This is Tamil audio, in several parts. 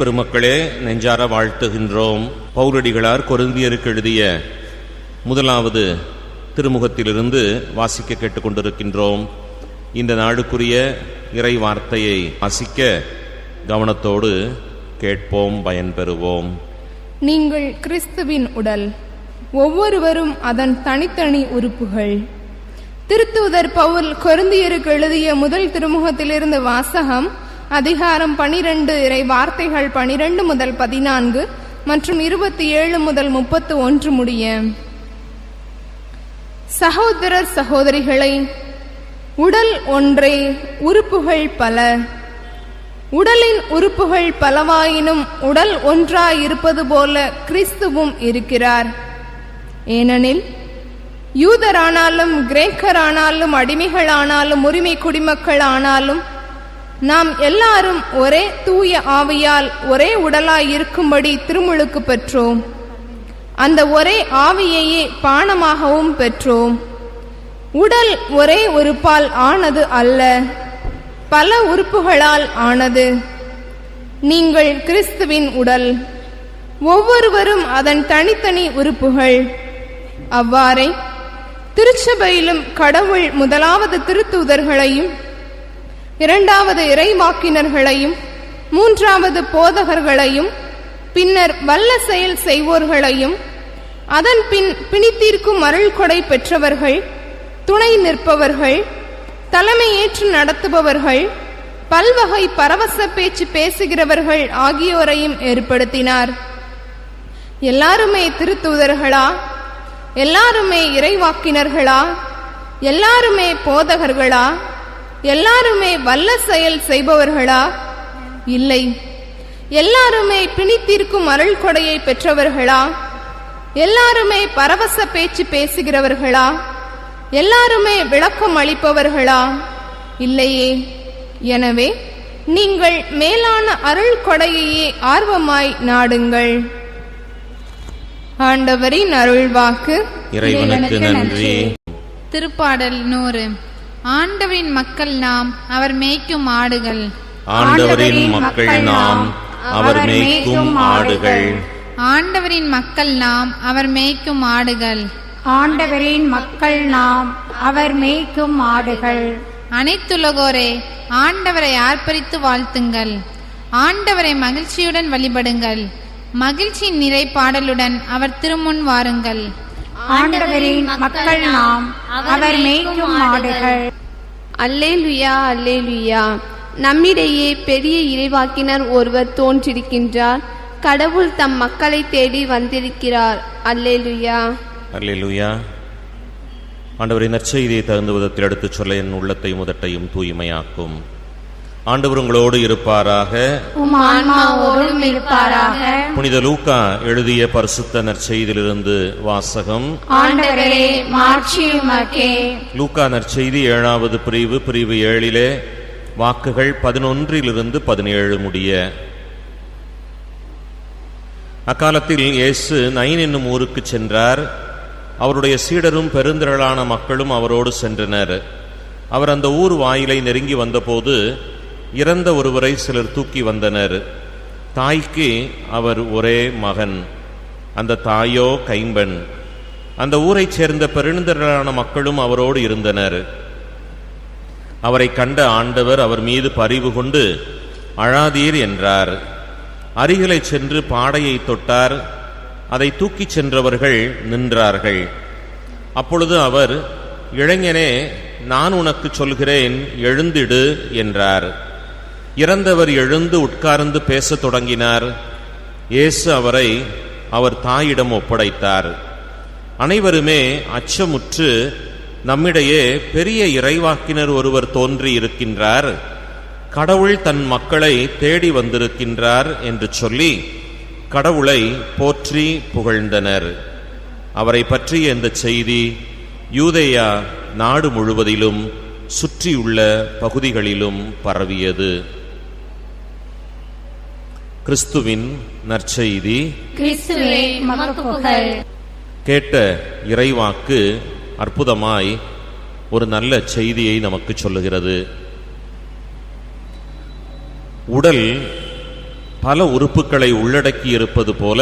பெருமக்களே நெஞ்சார வாழ்த்துகின்றோம். பௌரடிகளார் கொருந்தியருக்கு எழுதிய முதலாவது திருமுகத்திலிருந்து வாசிக்க கேட்டுக்கொண்டிருக்கின்றோம். இந்த நாளுக்குரிய இறை வார்த்தையை வாசிக்க கவனத்தோடு கேட்போம் பயன்பெறுவோம். நீங்கள் கிறிஸ்துவின் உடல் ஒவ்வொருவரும் அதன் தனித்தனி உறுப்புகள். திருத்துவதர் பவுல் கொருந்தியருக்கு எழுதிய முதல் திருமுகத்திலிருந்து வாசகம் அதிகாரம் பனிரெண்டு இறை வார்த்தைகள் பனிரெண்டு முதல் பதினான்கு மற்றும் இருபத்தி ஏழு முதல் முப்பத்து ஒன்று முடிய. சகோதரர் சகோதரிகளை உடல் ஒன்றே உறுப்புகள் பல. உடலின் உறுப்புகள் பலவாயினும் உடல் ஒன்றாயிருப்பது போல கிறிஸ்துவும் இருக்கிறார். ஏனெனில் யூதரானாலும் கிரேக்கரானாலும் அடிமைகளானாலும் உரிமை குடிமக்கள் ஆனாலும் நாம் எல்லாரும் ஒரே தூய ஆவியால் ஒரே உடலாய் இருக்கும்படி திருமுழுக்கு பெற்றோம். அந்த ஒரே ஆவியையே பானமாகவும் பெற்றோம். உடல் ஒரே உறுப்பால் ஆனது அல்ல பல உறுப்புகளால் ஆனது. நீங்கள் கிறிஸ்துவின் உடல் ஒவ்வொருவரும் அதன் தனித்தனி உறுப்புகள். அவ்வாறே திருச்சபையிலும் கடவுள் முதலாவது திருத்தூதர்களையும் இரண்டாவது இறைவாக்கினர்களையும் மூன்றாவது போதகர்களையும் பின்னர் வல்ல செயல் செய்வோர்களையும் அதன் பின் பிணித்தீர்க்கும் அருள் கொடை பெற்றவர்கள் துணை நிற்பவர்கள் தலைமையேற்று நடத்துபவர்கள் பல்வகை பரவச பேச்சு பேசுகிறவர்கள் ஆகியோரையும் ஏற்படுத்தினார். எல்லாருமே திருத்தூதர்களா? எல்லாருமே இறைவாக்கினர்களா? எல்லாருமே போதகர்களா? எல்லாருமே வல்ல செயல் செய்பவர்களா? இல்லை. எல்லாருமே பிணித்தீர்க்கும் அருள் கொடையை பெற்றவர்களா? எல்லாருமே பரவச பேச்சு பேசுகிறவர்களா? எல்லாருமே விளக்கம் அளிப்பவர்களா? இல்லையே. எனவே நீங்கள் மேலான அருள் கொடையையே ஆர்வமாய் நாடுங்கள். ஆண்டவரின் அருள்வாக்கு இறைவனுக்கு நன்றி. திருப்பாடல் நூறு. ஆண்டவரின் மக்கள் நாம் அவர் மேய்க்கும் ஆடுகள். ஆண்டவரின் மக்கள் நாம் அவர் மேய்க்கும் ஆடுகள். ஆண்டவரின் மக்கள் நாம் அவர் மேய்க்கும் ஆடுகள். ஆண்டவரின் மக்கள் நாம் அவர் மேய்க்கும் ஆடுகள். அனைத்துலகோரே ஆண்டவரை ஆர்ப்பரித்து வாழ்த்துங்கள். ஆண்டவரை மகிழ்ச்சியுடன் வழிபடுங்கள். மகிழ்ச்சியின் நிறை பாடலுடன் அவர் திருமுன் வாருங்கள். ஆண்டவரின் மக்கள் நாம் அவர் மேய்க்கும் ஆடுகள். அல்லேலுயா அல்லேலுயா. நம்மிடையே பெரிய இறைவாக்கினர் ஒருவர் தோன்றிருக்கின்றார். கடவுள் தம் மக்களை தேடி வந்திருக்கிறார். அல்லேலுயா. அல்லேலூயா. ஆண்டவரின் நற்செய்தியை தகுந்த விதத்தில் எடுத்துச் சொல்ல என் உள்ளத்தையும் முதட்டையும் தூய்மையாக்கும். ஆண்டவர் உங்களோடு இருப்பாராக. இருப்பாராக. புனித லூக்கா எழுதிய பரிசுத்த நற்செய்தியிலிருந்து வாசகம். லூக்கா நற்செய்தி ஏழாவது பிரிவு பிரிவு ஏழிலே வாக்குகள் பதினொன்றிலிருந்து பதினேழு முடிய. அக்காலத்தில் இயேசு நைன் என்னும் ஊருக்கு சென்றார். அவருடைய சீடரும் பெருந்திரளான மக்களும் அவரோடு சென்றனர். அவர் அந்த ஊர் வாயிலை நெருங்கி வந்தபோது இறந்த ஒருவரை சிலர் தூக்கி வந்தனர். தாய்க்கு அவர் ஒரே மகன். அந்த தாயோ கைம்பெண். அந்த ஊரைச் சேர்ந்த பெருந்திரளான மக்களும் அவரோடு இருந்தனர். அவரை கண்ட ஆண்டவர் அவர் மீது பரிவு கொண்டு அழாதீர் என்றார். அருகிலே சென்று பாடையை தொட்டார். அதை தூக்கிச் சென்றவர்கள் நின்றார்கள். அப்பொழுது அவர் இளைஞனே நான் உனக்கு சொல்கிறேன் எழுந்திடு என்றார். இறந்தவர் எழுந்து உட்கார்ந்து பேசத் தொடங்கினார். இயேசு அவரை அவர் தாயிடம் ஒப்படைத்தார். அனைவருமே அச்சமுற்று நம்மிடையே பெரிய இறைவாக்கினர் ஒருவர் தோன்றி இருக்கின்றார். கடவுள் தன் மக்களை தேடி வந்திருக்கின்றார் என்று சொல்லி கடவுளை போற்றி புகழ்ந்தனர். அவரை பற்றிய இந்த செய்தி யூதேயா நாடு முழுவதிலும் சுற்றியுள்ள பகுதிகளிலும் பரவியது. கிறிஸ்துவின் நற்செய்தி கேட்ட இறைவாக்கு அற்புதமாய் ஒரு நல்ல செய்தியை நமக்கு சொல்லுகிறது. உடல் பல உறுப்புகளை உள்ளடக்கி இருப்பது போல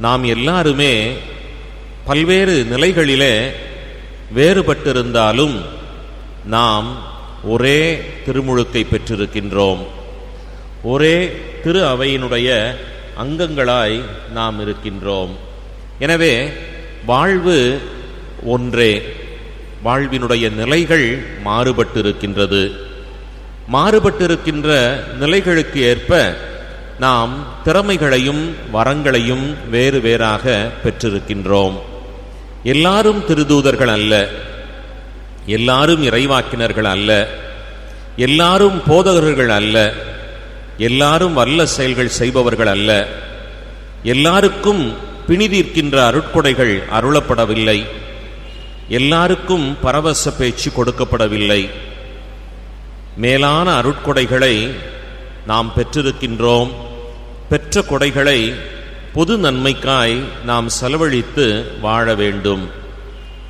நாம் எல்லாருமே பல்வேறு நிலைகளிலே வேறுபட்டிருந்தாலும் நாம் ஒரே திருமுழுக்கை பெற்றிருக்கின்றோம். ஒரே திரு அவையினுடைய அங்கங்களாய் நாம் இருக்கின்றோம். எனவே வாழ்வு ஒன்றே. வாழ்வினுடைய நிலைகள் மாறுபட்டிருக்கின்றது. மாறுபட்டிருக்கின்ற நிலைகளுக்கு ஏற்ப நாம் திறமைகளையும் வரங்களையும் வேறு வேறாக பெற்றிருக்கின்றோம். எல்லாரும் திருதூதர்கள் அல்ல. எல்லாரும் இறைவாக்கினர்கள் அல்ல. எல்லாரும் போதகர்கள் அல்ல. எல்லாரும் வல்ல செயல்கள் செய்பவர்கள் அல்ல. எல்லாருக்கும் பிணிதீர்க்கின்ற அருட்கொடைகள் அருளப்படவில்லை. எல்லாருக்கும் பரவச பேச்சு கொடுக்கப்படவில்லை. மேலான அருட்கொடைகளை நாம் பெற்றிருக்கின்றோம். பெற்ற கொடைகளை பொது நன்மைக்காய் நாம் செலவழித்து வாழ வேண்டும்.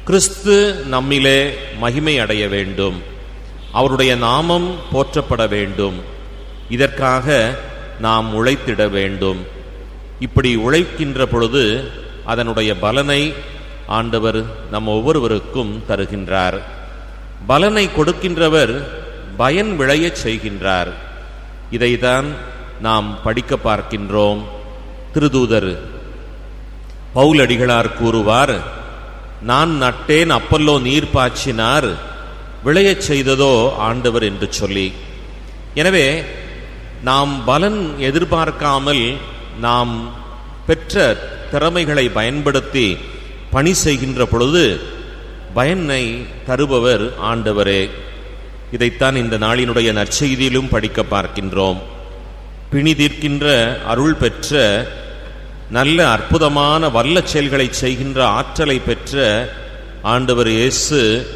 கிறிஸ்து நம்மிலே மகிமை அடைய வேண்டும். அவருடைய நாமம் போற்றப்பட வேண்டும். இதற்காக நாம் உழைத்திட வேண்டும். இப்படி உழைக்கின்ற பொழுது அதனுடைய பலனை ஆண்டவர் நம் ஒவ்வொருவருக்கும் தருகின்றார். பலனை கொடுக்கின்றவர் பயன் விளையச் செய்கின்றார். இதைதான் நாம் படிக்க பார்க்கின்றோம். திருதூதர் பவுலடிகளார் கூறுவார் நான் நட்டேன் அப்பல்லோ நீர் பாய்ச்சினார். விளையச் செய்ததோ ஆண்டவர் என்று சொல்லி. எனவே நாம் பலன் எதிர்பார்க்காமல் நாம் பெற்ற திறமைகளை பயன்படுத்தி பணி செய்கின்ற பொழுது பயனை தருபவர் ஆண்டவரே. இதைத்தான் இந்த நாளினுடைய நற்செய்தியிலும் படிக்க பார்க்கின்றோம். பிணி தீர்க்கின்ற அருள் பெற்ற நல்ல அற்புதமான வல்ல செயல்களை செய்கின்ற ஆற்றலை பெற்ற ஆண்டவர் இயேசு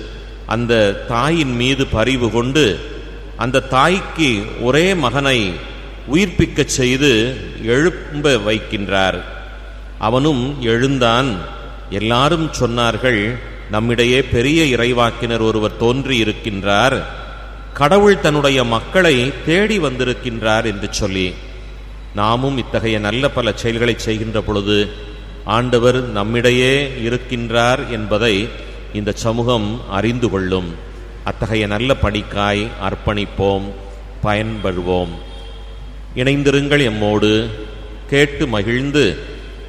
அந்த தாயின் மீது பரிவு கொண்டு அந்த தாய்க்கு ஒரே மகனை உயிர்ப்பிக்கச் செய்து எழும்ப வைக்கின்றார். அவனும் எழுந்தான். எல்லாரும் சொன்னார்கள் நம்மிடையே பெரிய இறைவாக்கினர் ஒருவர் தோன்றி இருக்கின்றார். கடவுள் தன்னுடைய மக்களை தேடி வந்திருக்கின்றார் என்று சொல்லி. நாமும் இத்தகைய நல்ல பல செயல்களை செய்கின்ற பொழுது ஆண்டவர் நம்மிடையே இருக்கின்றார் என்பதை இந்த சமூகம் அறிந்து கொள்ளும். அத்தகைய நல்ல பணிக்காய் அர்ப்பணிப்போம் பயன்படுவோம் இணைந்திருங்கள் எம்மோடு கேட்டு மகிழ்ந்து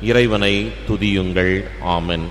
இறைவனை துதியுங்கள். ஆமன்.